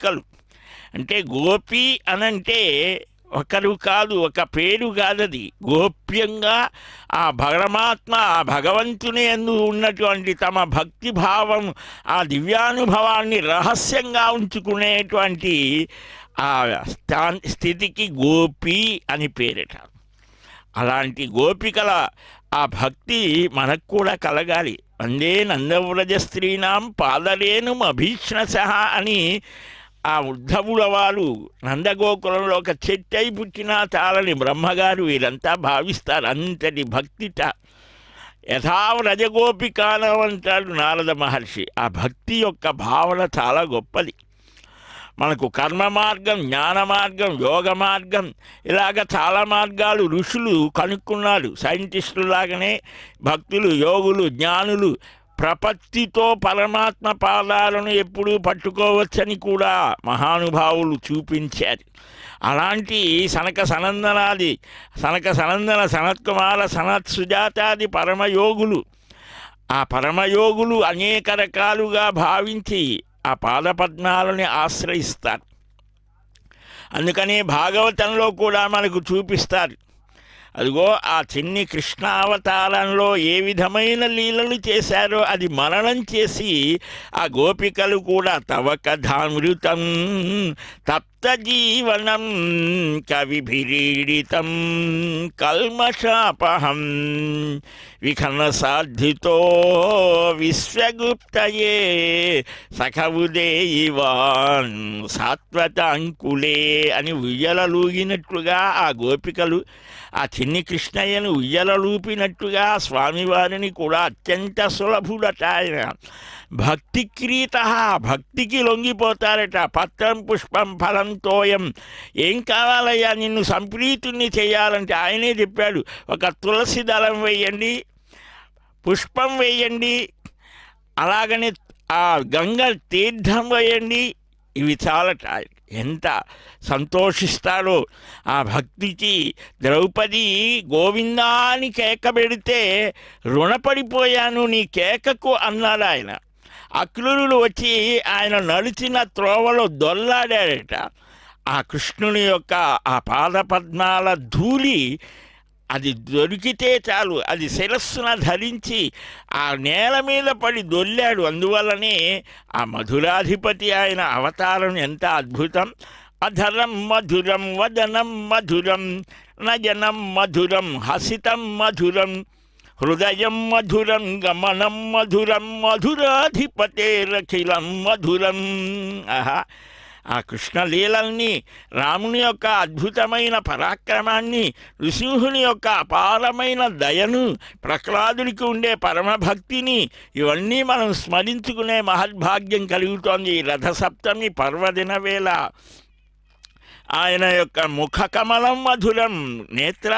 చుక్కలు అంటే గోపి అనంటే ఒకరు కాదు ఒక పేరు కాదది. గోప్యంగా ఆ పరమాత్మ ఆ భగవంతుని ఎందు ఉన్నటువంటి తమ భక్తి భావం ఆ దివ్యానుభవాన్ని రహస్యంగా ఉంచుకునేటువంటి ఆ స్థా స్థితికి గోపి అని పేరట. అలాంటి గోపికల ఆ భక్తి మనకు కూడా కలగాలి. వందే నందవ్రజ స్త్రీనాం పాదలేను అభీష్ణస అని ఆ ఉద్ధవుల వారు నందగోకులంలో ఒక చెట్టై పుట్టినా చాలని బ్రహ్మగారు వీరంతా భావిస్తారు. అంతటి భక్తిట యథావ్రజగోపికానం అంటాడు నారద మహర్షి. ఆ భక్తి యొక్క భావన చాలా గొప్పది. మనకు కర్మ మార్గం జ్ఞాన మార్గం యోగ మార్గం ఇలాగ చాలా మార్గాలు ఋషులు కనుక్కున్నారు. సైంటిస్టులు లాగానే భక్తులు యోగులు జ్ఞానులు ప్రపత్తితో పరమాత్మ పాదాలను ఎప్పుడూ పట్టుకోవచ్చని కూడా మహానుభావులు చూపించారు. అలాంటి సనక సనందనాది సనక సనందన సనత్కుమార సనత్ సుజాతాది పరమయోగులు ఆ పరమయోగులు అనేక రకాలుగా భావించి ఆ పాదపద్మాలని ఆశ్రయిస్తారు. అందుకనే భాగవతంలో కూడా మనకు చూపిస్తారు. అదిగో ఆ చిన్ని కృష్ణావతారంలో ఏ విధమైన లీలలు చేశారో అది మరణం చేసి ఆ గోపికలు కూడా తవక ధామృతం తప్త జీవనం కవిభిరీడితం కల్మషాపహం విఖన సాధితో విశ్వగుప్తయే సఖవుదేయివాన్ సాత్వతాంకులే అని ఉయ్యలలూగినట్లుగా ఆ గోపికలు ఆ చిన్ని కృష్ణయ్యను ఉయ్యలలూపినట్టుగా స్వామివారిని కూడా అత్యంత సులభుడట ఆయన. భక్తిక్రీత భక్తికి లొంగిపోతారట. పత్రం పుష్పం ఫలం తోయం ఏం కావాలయ్యా నిన్ను సంప్రీతుణ్ణి చేయాలంటే ఆయనే చెప్పాడు. ఒక తులసి దళం వేయండి పుష్పం వేయండి అలాగనే ఆ గంగ తీర్థం వేయండి. ఇవి చాలట ఎంత సంతోషిస్తాడో ఆ భక్తికి ద్రౌపది గోవిందాని కేక పెడితే రుణపడిపోయాను నీ కేకకు అన్నాడు ఆయన అక్రూరులు వచ్చి ఆయన నడిచిన త్రోవలో దొల్లాడాడట ఆ కృష్ణుని యొక్క ఆ పాదపద్మాల ధూళి అది దొరికితే చాలు అది శిరస్సున ధరించి ఆ నేల మీద పడి దొల్లాడు. అందువల్లనే ఆ మధురాధిపతి ఆయన అవతారం ఎంత అద్భుతం. అధరం మధురం వదనం మధురం నయనం మధురం హసితం మధురం. హృదయం మధురం గమనం మధురం మధురాధిపతేరఖిలం మధురం. ఆహా ఆ కృష్ణలీలల్ని రాముని యొక్క అద్భుతమైన పరాక్రమాన్ని నృసింహుని యొక్క అపారమైన దయను ప్రహ్లాదుడికి ఉండే పరమభక్తిని ఇవన్నీ మనం స్మరించుకునే మహద్భాగ్యం కలుగుతోంది ఈ రథసప్తమి పర్వదిన వేళ. ఆయన యొక్క ముఖ కమలం మధురం నేత్ర